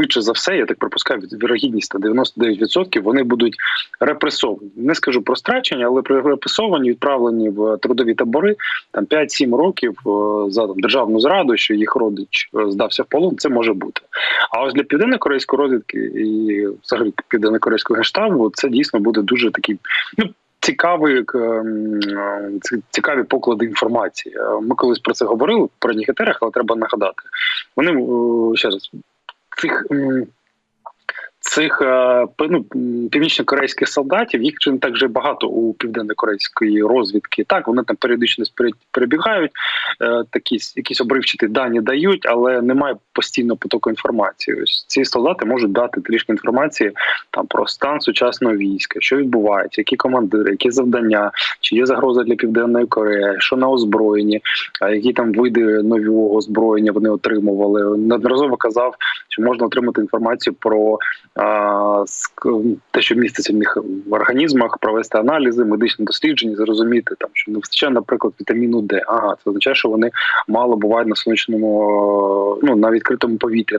швидше за все, я так припускаю, вірогідність на 99% вони будуть репресовані. Не скажу про страчення, але репресовані, відправлені в трудові табори там 5-7 років е, за там, державну зраду, що їх родич е, здався в полон. Це може бути. А ось для південно-корейської розвідки і взагалі південно-корейського гештабу це дійсно буде дуже такий. Ну, м, е, ці- цікаві поклади інформації. Ми колись про це говорили передніх етерах, але треба нагадати. Вони ще раз цих цих е, ну, північно-корейських солдатів, їх не так же багато у південно-корейської розвідки. Так, вони там періодично перебігають, е, такі якісь обривчаті дані дають, але немає постійного потоку інформації. Ось ці солдати можуть дати трішки інформації там про стан сучасного війська, що відбувається, які командири, які завдання, чи є загроза для південної Кореї, що на озброєнні, які там види нового озброєння вони отримували. Неодноразово казав, що можна отримати інформацію про а, те, що міститься в них в організмах, провести аналізи, медичні дослідження, зрозуміти там, що не вистачає, наприклад, вітаміну Д. Ага, це означає, що вони мало бувають на сонячному, ну на відкритому повітрі,